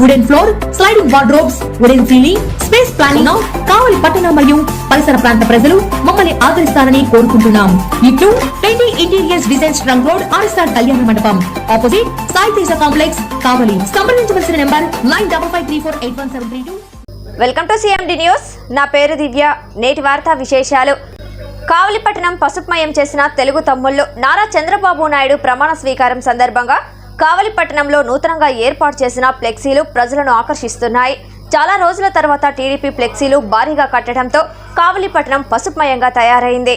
wooden floor sliding wardrobes wooden ceiling space planning Kavali పట్టణ మరియు పరిసర ప్రాంత ప్రజలు మమ్మల్ని ఆదరిస్తారని కోరుకుంటున్నాం. ఇట్లు pending interiors designs trunk road R S R Kalyana Mandapam. Opposite Sai Teja complex Kavali. సంప్రదించవలసిన number nine double five three four eight one seven three two. Welcome to C M D news నా పేరు దివ్య. నేటి వార్తా విశేషాలు. కావలిపట్టణం పసుపుమయం చేసిన తెలుగు తమ్ముళ్ళు నారా చంద్రబాబు నాయుడు ప్రమాణ స్వీకారం సందర్భంగా కావలిపట్టణంలో నూతనంగా ఏర్పాటు చేసిన ఫ్లెక్సీలు ప్రజలను ఆకర్షిస్తున్నాయి. చాలా రోజుల తర్వాత టీడీపీ ఫ్లెక్సీలు భారీగా కట్టడంతో కావలిపట్నం పసుపుమయంగా తయారైంది.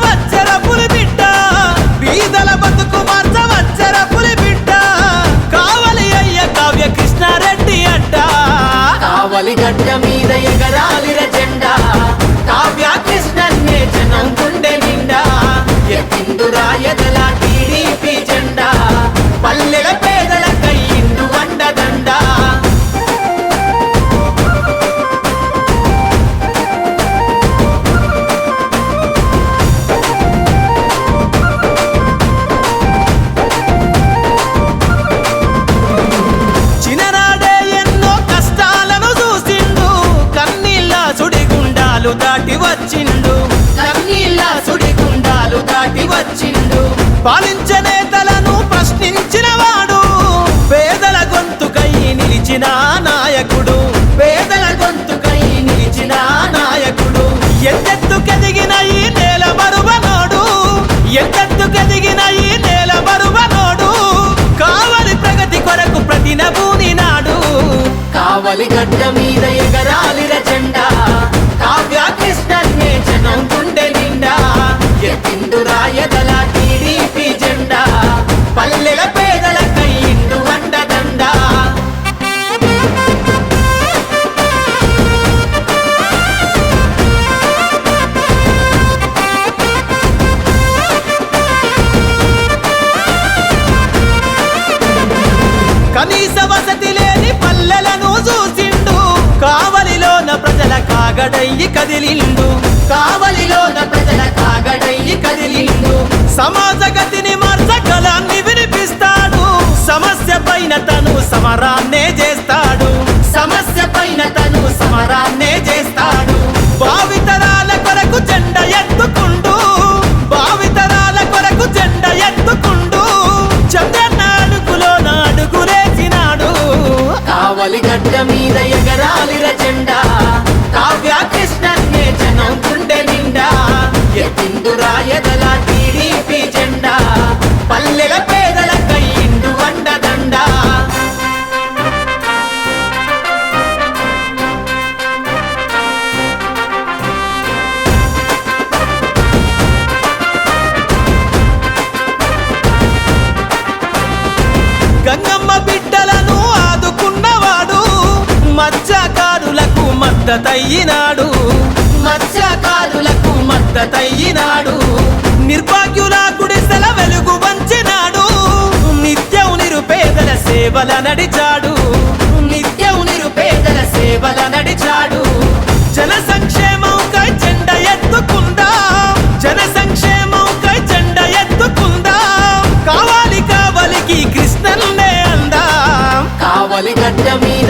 ఎత్తిండు రాయదల టీడీపీ జెండా పల్లెల పేదల కయ్యిండు వండదండా. చిన్ననాడే ఎన్నో కష్టాలను చూసిండు కన్నీళ్ళ సుడిగుండాలు దాటి వచ్చిండు. పాలించే నేతలను ప్రశ్నించిన వాడు పేదల గొంతుకై నిలిచిన నాయకుడు. పేదల గొంతుకై నిలిచిన నాయకుడు. ఎంతెత్తుకెదిగిన ఈ నేల మరువనోడు. ఎంతెత్తుకెదిగిన పల్లెల పేదల కయ్యిండు వండదండా కనీస వసతి లేని పల్లెలను చూసిండు. కావలిలోన ప్రజల కాగడయ్యి కదిలిండు. కావలిలోన ప్రజల కాగడయ్యి కదిలిండు. సమాజ గతి పైన తను సమరాన్నే చేస్తాడు. సమస్య పైన తను సమరాన్నే చేస్తాడు. భావితరాల కొరకు జెండ ఎత్తుకుంటూ భావితరాల కొరకు జెండ ఎత్తుకుంటూ చంద్రన్న అడుగులో నాడుగులేసినాడు కావలి గడ్డ మీద ఎగరాలిర జెండా. మద్దతయ్యినాడు. మత్స్యకారులకు మద్దతయ్యినాడు. నిర్భాగ్యుల గుడిసెల వెలుగు వంచినాడు. నిత్యం నిరుపేదల సేవల నడిచాడు. నిత్యం నిరుపేదల సేవల నడిచాడు. జన సంక్షేమంకై జెండ ఎత్తుకుందా? జన సంక్షేమంకై జెండ ఎత్తుకుందా? కావాలి కావలికి కృష్ణన్నే అందా? కావలి గడ్డ మీద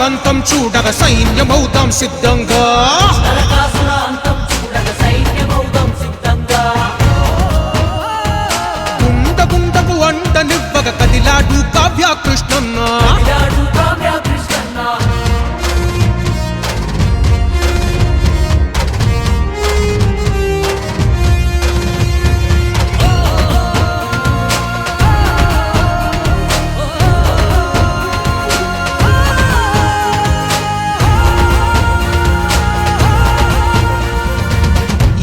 అంతం చూడగ సైన్యమవుతాం సిద్ధంగా. గుండ గుండకు అంటనివ్వగ కదిలాడు కావ్య కృష్ణన్నా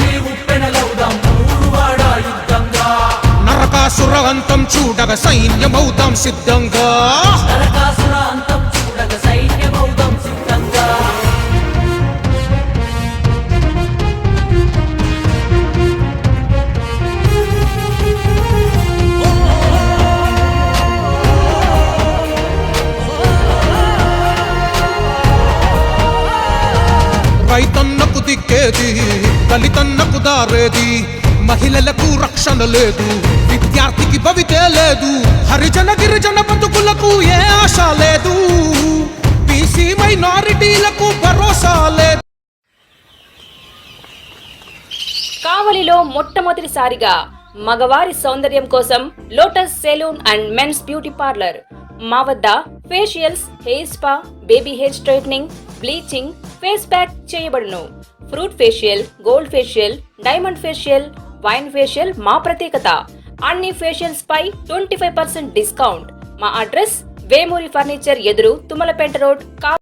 మీ ఉప్పెన లబుదాం ఊరు వాడా యుద్ధంగా. నరకాసుర అంతం చూడగా సైన్యమవుదాం సిద్ధంగా. రైతన్నకు దిక్కేది దళితన్నకు దారేది మహిళలకు రక్షణ లేదు విద్యార్థికి భవితే లేదు హరిజన గిరిజన బతుకులకు ఏ ఆశ లేదు బీసీ మైనారిటీలకు భరోసా లేదు. కావలిలో మొట్టమొదటిసారిగా మగవారి సౌందర్యం కోసం lotus salon and men's beauty parlour. మా వద్ద facials hair spa baby hair straightening bleaching face pack చేయబడును. Fruit facial gold facial diamond facial wine facial మా ప్రత్యేకత. అన్ని ఫేషియల్స్ పై ట్వంటీ ఫైవ్ పర్సెంట్ డిస్కౌంట్. మా అడ్రస్ వేమూరి ఫర్నిచర్ ఎదురు తుమ్మలపేట రోడ్ కా